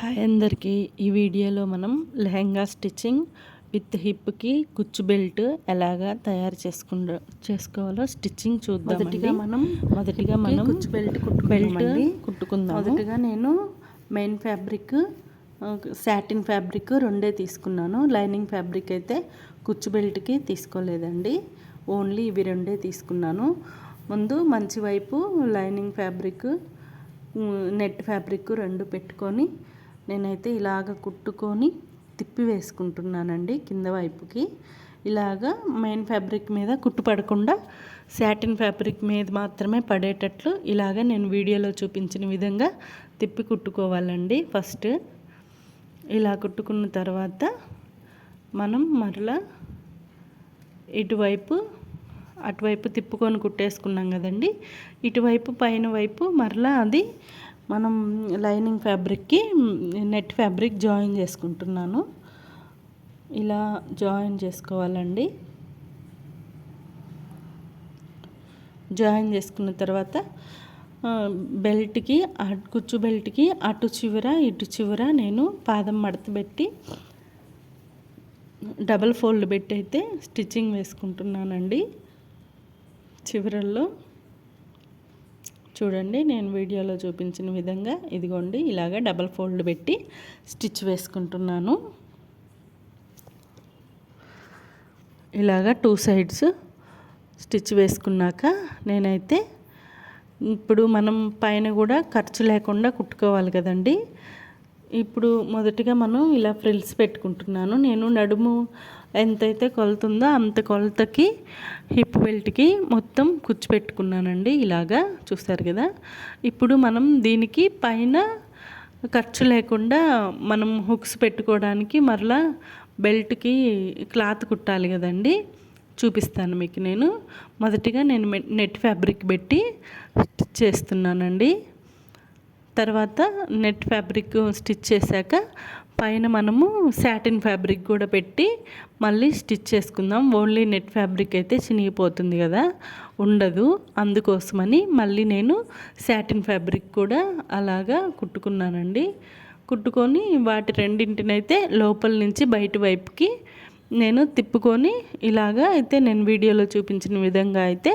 Hi అందరికీ. ఈ వీడియోలో మనం లెహంగా స్టిచ్చింగ్ విత్ హిప్కి కుచ్చు బెల్ట్ ఎలాగా తయారు చేసుకుంటా చేసుకోవాలో స్టిచ్చింగ్ చూద్దాం మొదటిగా మనం మొదటిగా మనం కుచ్చు బెల్ట్ బెల్ట్ కుట్టుకుందామండి. కుట్టుకుందాం మొదటగా నేను మెయిన్ ఫ్యాబ్రిక్ సాటిన్ ఫ్యాబ్రిక్ రెండే తీసుకున్నాను. లైనింగ్ ఫ్యాబ్రిక్ అయితే కుచ్చు బెల్ట్కి తీసుకోలేదండి. ఓన్లీ ఇవి రెండే తీసుకున్నాను. ముందు మంచి వైపు లైనింగ్ ఫ్యాబ్రిక్ నెట్ ఫ్యాబ్రిక్ రెండు పెట్టుకొని నేనైతే ఇలాగ కుట్టుకొని తిప్పి వేసుకుంటున్నానండి కింద వైపుకి. ఇలాగా మెయిన్ ఫ్యాబ్రిక్ మీద కుట్టు పడకుండా సాటిన్ ఫ్యాబ్రిక్ మీద మాత్రమే పడేటట్లు ఇలాగ నేను వీడియోలో చూపించిన విధంగా తిప్పి కుట్టుకోవాలండి. ఫస్ట్ ఇలా కుట్టుకున్న తర్వాత మనం మరలా ఇటువైపు అటువైపు తిప్పుకొని కుట్టేసుకున్నాం కదండి. ఇటువైపు పైన వైపు మరలా అది మనం లైనింగ్ ఫ్యాబ్రిక్కి నెట్ ఫ్యాబ్రిక్ జాయిన్ చేసుకుంటున్నాను. ఇలా జాయిన్ చేసుకోవాలండి. జాయిన్ చేసుకున్న తర్వాత బెల్ట్కి కుచ్చు బెల్ట్కి అటు చివర ఇటు చివర నేను పాదం మడత పెట్టి డబల్ ఫోల్డ్ పెట్టి అయితే స్టిచ్చింగ్ వేసుకుంటున్నానండి. చివరల్లో చూడండి నేను వీడియోలో చూపించిన విధంగా ఇదిగోండి ఇలాగ డబల్ ఫోల్డ్ పెట్టి స్టిచ్ వేసుకుంటున్నాను. ఇలాగ టూ సైడ్స్ స్టిచ్ వేసుకున్నాక నేనైతే ఇప్పుడు మనం పైన కూడా ఖర్చు లేకుండా కుట్టుకోవాలి కదండి. ఇప్పుడు మొదటిగా మనం ఇలా ఫ్రిల్స్ పెట్టుకుంటున్నాను. నేను నడుము ఎంతైతే కొలుతుందో అంత కొలతకి హిప్ బెల్ట్కి మొత్తం కూర్చిపెట్టుకున్నానండి. ఇలాగా చూస్తారు కదా. ఇప్పుడు మనం దీనికి పైన ఖర్చు లేకుండా మనం హుక్స్ పెట్టుకోవడానికి మరలా బెల్ట్కి క్లాత్ కుట్టాలి కదండి. చూపిస్తాను మీకు నేను. మొదటిగా నేను నెట్ ఫ్యాబ్రిక్ పెట్టి స్టిచ్ చేస్తున్నానండి. తర్వాత నెట్ ఫ్యాబ్రిక్ స్టిచ్ చేశాక పైన మనము సాటిన్ ఫ్యాబ్రిక్ కూడా పెట్టి మళ్ళీ స్టిచ్ చేసుకుందాం. ఓన్లీ నెట్ ఫ్యాబ్రిక్ అయితే చినిగిపోతుంది కదా ఉండదు. అందుకోసమని మళ్ళీ నేను శాటిన్ ఫ్యాబ్రిక్ కూడా అలాగా కుట్టుకున్నానండి. కుట్టుకొని వాటి రెండింటినైతే లోపల నుంచి బయట వైపుకి నేను తిప్పుకొని ఇలాగా అయితే నేను వీడియోలో చూపించిన విధంగా అయితే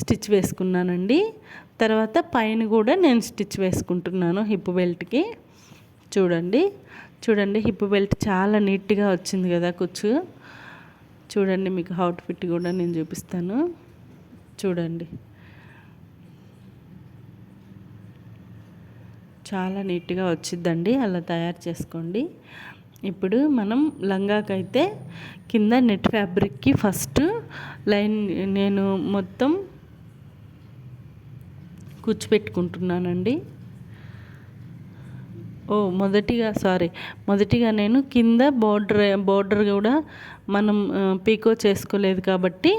స్టిచ్ వేసుకున్నానండి. తర్వాత పైన కూడా నేను స్టిచ్ వేసుకుంటున్నాను హిప్ బెల్ట్కి. చూడండి. చూడండి హిప్ బెల్ట్ చాలా నీట్గా వచ్చింది కదా కుచ్చు. చూడండి మీకు అవుట్ ఫిట్ కూడా నేను చూపిస్తాను. చూడండి. చాలా నీట్గా వచ్చిద్దండి అలా తయారు చేసుకోండి. ఇప్పుడు మనం లంగాకైతే కింద నెట్ ఫ్యాబ్రిక్కి ఫస్ట్ లైన్ నేను మొత్తం కూర్చిపెట్టుకుంటున్నానండి ఓ మొదటిగా సారీ మొదటిగా నేను కింద బోర్డర్ బోర్డర్ కూడా మనం పీకో చేసుకోలేదు కాబట్టి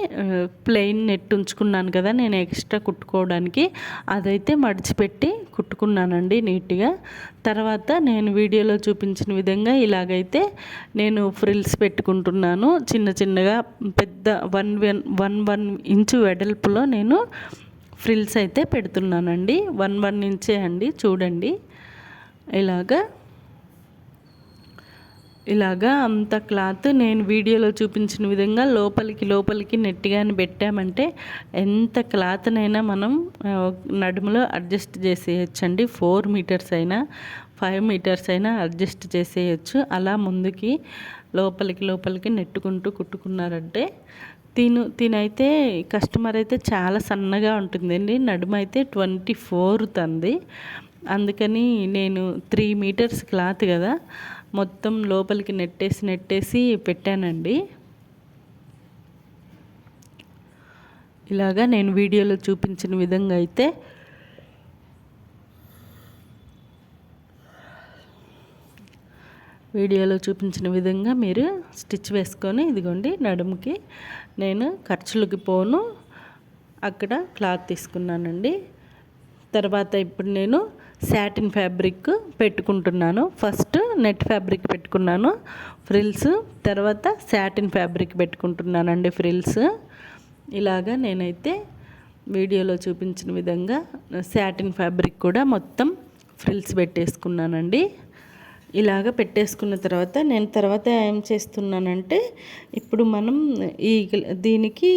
ప్లెయిన్ నెట్ ఉంచుకున్నాను కదా నేను ఎక్స్ట్రా కుట్టుకోవడానికి. అదైతే మడిచిపెట్టి కుట్టుకున్నానండి నీట్గా. తర్వాత నేను వీడియోలో చూపించిన విధంగా ఇలాగైతే నేను ఫ్రిల్స్ పెట్టుకుంటున్నాను. చిన్న చిన్నగా పెద్ద one one one one inch వెడల్పులో నేను ఫ్రిల్స్ అయితే పెడుతున్నానండి. వన్ వన్ ఇంచే అండి చూడండి. ఇలాగా. ఇలాగా అంత క్లాత్ నేను వీడియోలో చూపించిన విధంగా లోపలికి లోపలికి నెట్టిగాని పెట్టామంటే ఎంత క్లాత్నైనా మనం నడుములో అడ్జస్ట్ చేసేయచ్చండి. ఫోర్ మీటర్స్ అయినా ఫైవ్ మీటర్స్ అయినా అడ్జస్ట్ చేసేయచ్చు. అలా ముందుకి లోపలికి లోపలికి నెట్టుకుంటూ కుట్టుకున్నారంటే తిను తినైతే కస్టమర్ అయితే చాలా సన్నగా ఉంటుందండి. నడుమ అయితే ట్వంటీ ఫోర్ తంది. అందుకని నేను త్రీ మీటర్స్ క్లాత్ కదా మొత్తం లోపలికి నెట్టేసి నెట్టేసి పెట్టానండి. ఇలాగా నేను వీడియోలో చూపించిన విధంగా అయితే వీడియోలో చూపించిన విధంగా మీరు స్టిచ్ వేసుకొని ఇదిగోండి నడుముకి నేను ఖర్చులకి పోను. అక్కడ క్లాత్ తీసుకున్నానండి. తర్వాత ఇప్పుడు నేను సాటిన్ ఫ్యాబ్రిక్ పెట్టుకుంటున్నాను. ఫస్ట్ నెట్ ఫ్యాబ్రిక్ పెట్టుకున్నాను ఫ్రిల్స్. తర్వాత సాటిన్ ఫ్యాబ్రిక్ పెట్టుకుంటున్నానండి ఫ్రిల్స్. ఇలాగా నేనైతే వీడియోలో చూపించిన విధంగా సాటిన్ ఫ్యాబ్రిక్ కూడా మొత్తం ఫ్రిల్స్ పెట్టేసుకున్నానండి. ఇలాగ పెట్టేసుకున్న తర్వాత నేను తర్వాత ఏం చేస్తున్నానంటే ఇప్పుడు మనం ఈ దీనికి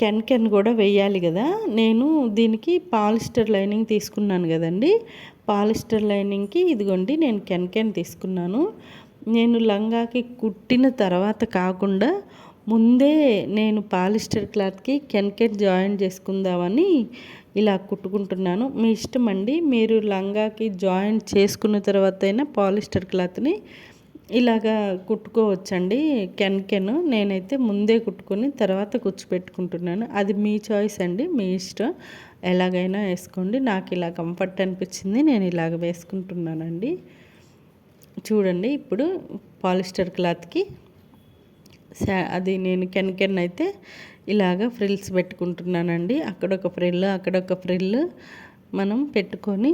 కెన్ కెన్ కూడా వేయాలి కదా. నేను దీనికి పాలిస్టర్ లైనింగ్ తీసుకున్నాను కదండి. పాలిస్టర్ లైనింగ్కి ఇదిగోండి నేను కెన్ కెన్ తీసుకున్నాను. నేను లంగాకి కుట్టిన తర్వాత కాకుండా ముందే నేను పాలిస్టర్ క్లాత్కి కెన్ కెన్ జాయిన్ చేసుకుందామని ఇలా కుట్టుకుంటున్నాను. మీ ఇష్టం అండి. మీరు లంగాకి జాయిన్ చేసుకున్న తర్వాత అయినా పాలిస్టర్ క్లాత్ని ఇలాగా కుట్టుకోవచ్చండి. కెన్ కెన్ నేనైతే ముందే కుట్టుకొని తర్వాత కూర్చోపెట్టుకుంటున్నాను అది మీ చాయిస్ అండి. మీ ఇష్టం. ఎలాగైనా వేసుకోండి. నాకు ఇలా కంఫర్ట్ అనిపించింది. నేను ఇలాగ వేసుకుంటున్నానండి. చూడండి ఇప్పుడు పాలిస్టర్ క్లాత్కి అది నేను కెన్ కెన్ అయితే ఇలాగ ఫ్రిల్స్ పెట్టుకుంటున్నానండి. అక్కడొక ఫ్రిల్ అక్కడొక ఫ్రిల్ మనం పెట్టుకొని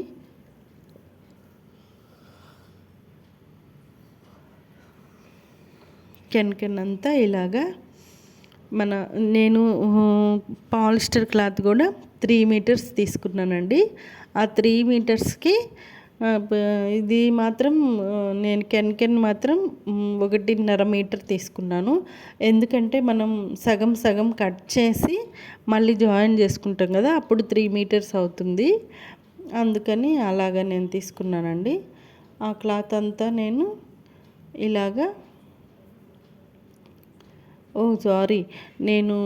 కెన్ అంతా ఇలాగా మన నేను పాలిస్టర్ క్లాత్ కూడా త్రీ మీటర్స్ తీసుకున్నానండి. ఆ త్రీ మీటర్స్కి ఇది మాత్రం నేను కెన్ కెన్ మాత్రం ఒకటిన్నర మీటర్ తీసుకున్నాను. ఎందుకంటే మనం సగం సగం కట్ చేసి మళ్ళీ జాయిన్ చేసుకుంటాం కదా అప్పుడు త్రీ మీటర్స్ అవుతుంది. అందుకని అలాగా నేను తీసుకున్నానండి. ఆ క్లాత్ అంతా నేను ఇలాగా ఓ సారీ నేను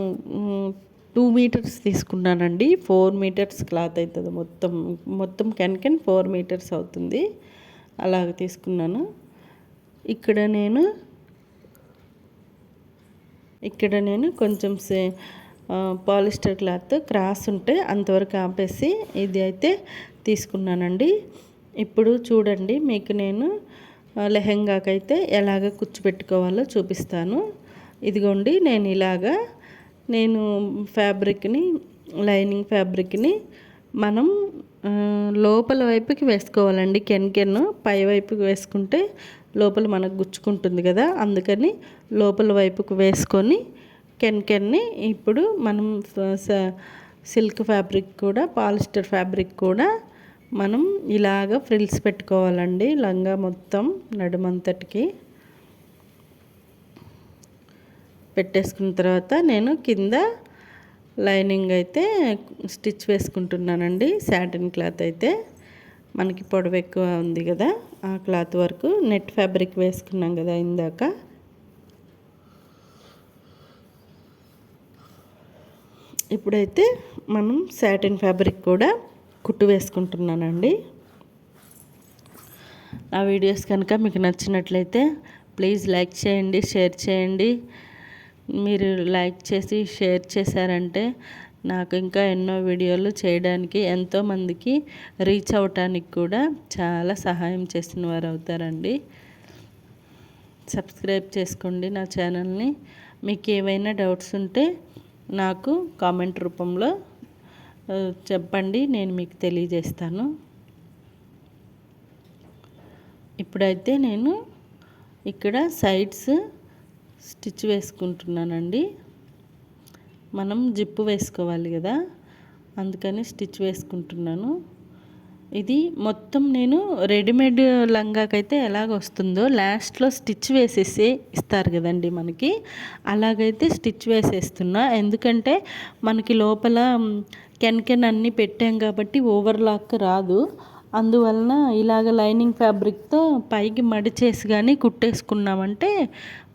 టూ మీటర్స్ తీసుకున్నానండి. ఫోర్ మీటర్స్ క్లాత్ అవుతుంది మొత్తం. మొత్తం కెన్ ఫోర్ మీటర్స్ అవుతుంది. అలాగ తీసుకున్నాను. ఇక్కడ నేను ఇక్కడ నేను కొంచెం సే పాలిస్టర్ క్లాత్ క్రాస్ ఉంటే అంతవరకు ఆపేసి ఇది అయితే తీసుకున్నానండి. ఇప్పుడు చూడండి మీకు నేను లెహెంగాకైతే ఎలాగ కూర్చోబెట్టుకోవాలో చూపిస్తాను. ఇదిగోండి నేను ఇలాగా నేను ఫ్యాబ్రిక్ని లైనింగ్ ఫ్యాబ్రిక్ని మనం లోపల వైపుకి వేసుకోవాలండి. కెన్ కెన్ పై వైపుకి వేసుకుంటే లోపల మనకు గుచ్చుకుంటుంది కదా. అందుకని లోపల వైపుకు వేసుకొని కెన్ కెన్ని ఇప్పుడు మనం సిల్క్ ఫ్యాబ్రిక్ కూడా పాలిస్టర్ ఫ్యాబ్రిక్ కూడా మనం ఇలాగ ఫ్రిల్స్ పెట్టుకోవాలండి. లంగా మొత్తం నడుమంతటికి. పెట్టేసుకున్న తర్వాత నేను కింద లైనింగ్ అయితే స్టిచ్ వేసుకుంటున్నానండి శాటిన్ క్లాత్ అయితే. మనకి పొడవు ఎక్కువ ఉంది కదా ఆ క్లాత్ వరకు నెట్ ఫ్యాబ్రిక్ వేసుకున్నాం కదా ఇందాక. ఇప్పుడైతే మనం శాటిన్ ఫ్యాబ్రిక్ కూడా కుట్టు వేసుకుంటున్నానండి. నా వీడియోస్ కనుక మీకు నచ్చినట్లయితే ప్లీజ్ లైక్ చేయండి షేర్ చేయండి. మీరు లైక్ చేసి షేర్ చేశారంటే నాకు ఇంకా ఎన్నో వీడియోలు చేయడానికి ఎంతోమందికి రీచ్ అవటానికి కూడా చాలా సహాయం చేసిన వారు అవుతారండి. సబ్స్క్రైబ్ చేసుకోండి నా ఛానల్ని. మీకు ఏవైనా డౌట్స్ ఉంటే నాకు కామెంట్ రూపంలో చెప్పండి నేను మీకు తెలియజేస్తాను. ఇప్పుడైతే నేను ఇక్కడ సైడ్స్ స్టిచ్ వేసుకుంటున్నానండి. మనం జిప్పు వేసుకోవాలి కదా అందుకని స్టిచ్ వేసుకుంటున్నాను. ఇది మొత్తం నేను రెడీమేడ్ లంగాకైతే ఎలాగ వస్తుందో లాస్ట్లో స్టిచ్ వేసేసి ఇస్తారు కదండి మనకి. అలాగైతే స్టిచ్ వేసేస్తున్నా. ఎందుకంటే మనకి లోపల కెన్ కెన్ అన్నీ పెట్టాం కాబట్టి ఓవర్లాక్ రాదు. అందువలన ఇలాగ లైనింగ్ ఫ్యాబ్రిక్తో పైకి మడిచేసి కానీ కుట్టేసుకున్నామంటే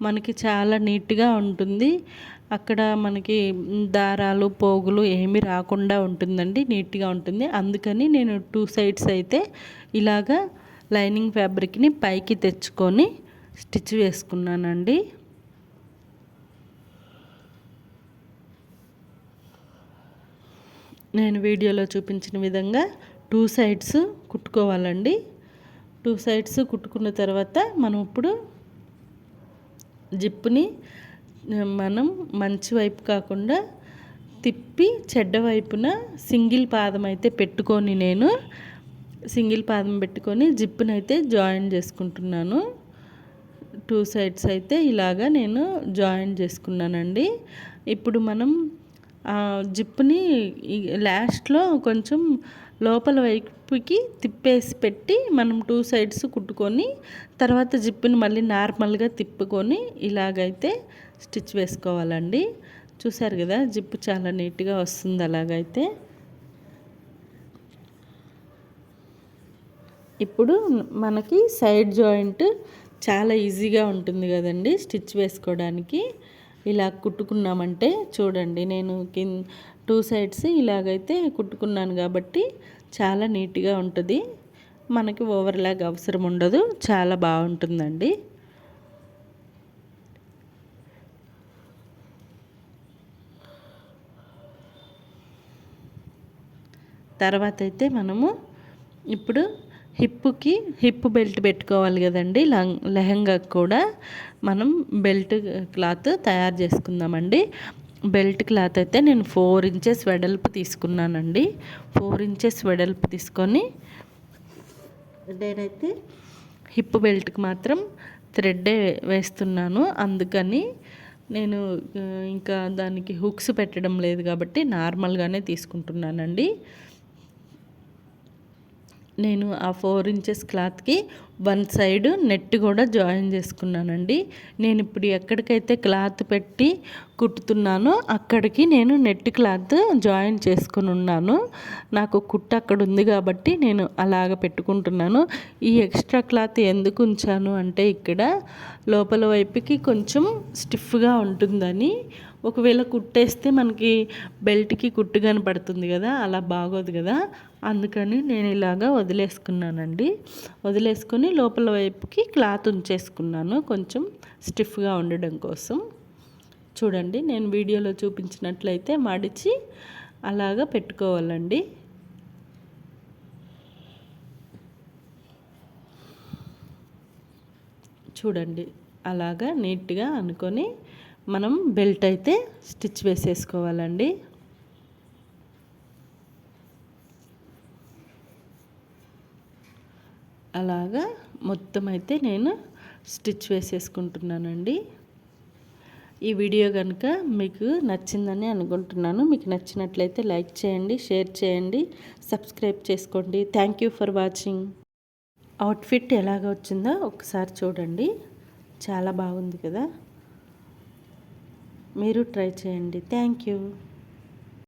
మనకి చాలా నీట్గా ఉంటుంది. అక్కడ మనకి దారాలు పోగులు ఏమి రాకుండా ఉంటుందండి నీట్గా ఉంటుంది. అందుకని నేను టూ సైడ్స్ అయితే ఇలాగా లైనింగ్ ఫ్యాబ్రిక్ని పైకి తెచ్చుకొని స్టిచ్ వేసుకున్నానండి. నేను వీడియోలో చూపించిన విధంగా టూ సైడ్స్ కుట్టుకోవాలండి. టూ సైడ్స్ కుట్టుకున్న తర్వాత మనం ఇప్పుడు జిప్పుని మనం మంచి వైపు కాకుండా తిప్పి చెడ్డ వైపున సింగిల్ పాదం అయితే పెట్టుకొని నేను సింగిల్ పాదం పెట్టుకొని జిప్పునైతే జాయిన్ చేసుకుంటున్నాను. టూ సైడ్స్ అయితే ఇలాగా నేను జాయిన్ చేసుకున్నానండి. ఇప్పుడు మనం జిప్పుని లాస్ట్లో కొంచెం లోపల వైపుకి తిప్పేసి పెట్టి మనం టూ సైడ్స్ కుట్టుకొని తర్వాత జిప్పుని మళ్ళీ నార్మల్గా తిప్పుకొని ఇలాగైతే స్టిచ్ వేసుకోవాలండి. చూసారు కదా జిప్పు చాలా నీట్గా వస్తుంది అలాగైతే. ఇప్పుడు మనకి సైడ్ జాయింట్ చాలా ఈజీగా ఉంటుంది కదండి స్టిచ్ వేసుకోవడానికి. ఇలా కుట్టుకున్నామంటే చూడండి నేను కింద టూ సైడ్స్ ఇలాగైతే కుట్టుకున్నాను కాబట్టి చాలా నీట్గా ఉంటుంది. మనకి ఓవర్లాగ్ అవసరం ఉండదు చాలా బాగుంటుందండి. తర్వాత అయితే మనము ఇప్పుడు హిప్పుకి హిప్ బెల్ట్ పెట్టుకోవాలి కదండి. లెహంగాకు కూడా మనం బెల్ట్ క్లాత్ తయారు చేసుకుందామండి. బెల్ట్ క్లాత్ అయితే నేను ఫోర్ ఇంచెస్ వెడల్పు తీసుకున్నానండి. ఫోర్ ఇంచెస్ వెడల్పు తీసుకొని నేనైతే హిప్ బెల్ట్కి మాత్రం థ్రెడ్డే వేస్తున్నాను. అందుకని నేను ఇంకా దానికి హుక్స్ పెట్టడం లేదు కాబట్టి నార్మల్గానే తీసుకుంటున్నానండి. నేను ఆ ఫోర్ ఇంచెస్ క్లాత్కి వన్ సైడ్ నెట్ కూడా జాయిన్ చేసుకున్నానండి. నేను ఇప్పుడు ఎక్కడికైతే క్లాత్ పెట్టి కుట్టుతున్నానో అక్కడికి నేను నెట్ క్లాత్ జాయిన్ చేసుకుని ఉన్నాను. నాకు కుట్టు అక్కడ ఉంది కాబట్టి నేను అలాగ పెట్టుకుంటున్నాను. ఈ ఎక్స్ట్రా క్లాత్ ఎందుకు ఉంచాను అంటే ఇక్కడ లోపల వైపుకి కొంచెం స్టిఫ్గా ఉంటుందని ఒకవేళ కుట్టేస్తే మనకి బెల్ట్కి కుట్టు కనపడుతుంది కదా అలా బాగోదు కదా. అందుకని నేను ఇలాగా వదిలేసుకున్నానండి. వదిలేసుకొని లోపల వైపుకి క్లాత్ ఉంచేసుకున్నాను కొంచెం స్టిఫ్గా ఉండడం కోసం. చూడండి నేను వీడియోలో చూపించినట్లయితే మడిచి అలాగా పెట్టుకోవాలండి. చూడండి అలాగా నీట్గా అనుకొని మనం బెల్ట్ అయితే స్టిచ్ వేసేసుకోవాలండి. అలాగా మొత్తం అయితే నేను స్టిచ్ వేసేసుకుంటున్నానండి. ఈ వీడియో కనుక మీకు నచ్చిందని అనుకుంటున్నాను. మీకు నచ్చినట్లయితే లైక్ చేయండి షేర్ చేయండి సబ్స్క్రైబ్ చేసుకోండి. Thank you for watching. Outfit ఎలాగ వచ్చిందో ఒకసారి చూడండి. చాలా బాగుంది కదా. మీరు ట్రై చేయండి. Thank you.